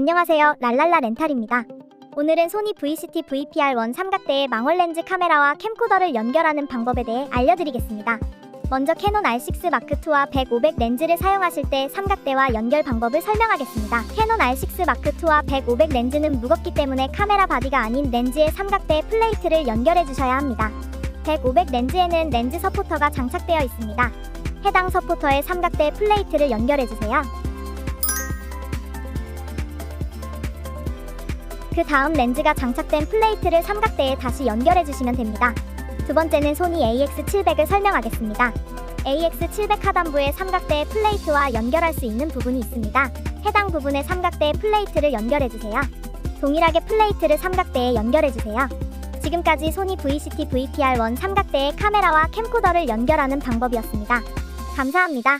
안녕하세요. 랄랄라 렌탈입니다. 오늘은 소니 VCT VPR1 삼각대의 망원 렌즈 카메라와 캠코더를 연결하는 방법에 대해 알려드리겠습니다. 먼저 캐논 R6 마크2와 100, 500 렌즈를 사용하실 때 삼각대와 연결 방법을 설명하겠습니다. 캐논 R6 마크2와 100, 500 렌즈는 무겁기 때문에 카메라 바디가 아닌 렌즈의 삼각대 플레이트를 연결해 주셔야 합니다. 100, 500 렌즈에는 렌즈 서포터가 장착되어 있습니다. 해당 서포터에 삼각대 플레이트를 연결해 주세요. 그 다음 렌즈가 장착된 플레이트를 삼각대에 다시 연결해 주시면 됩니다. 두 번째는 소니 AX700을 설명하겠습니다. AX700 하단부에 삼각대 플레이트와 연결할 수 있는 부분이 있습니다. 해당 부분에 삼각대 플레이트를 연결해 주세요. 동일하게 플레이트를 삼각대에 연결해 주세요. 지금까지 소니 VCT VPR1 삼각대의 카메라와 캠코더를 연결하는 방법이었습니다. 감사합니다.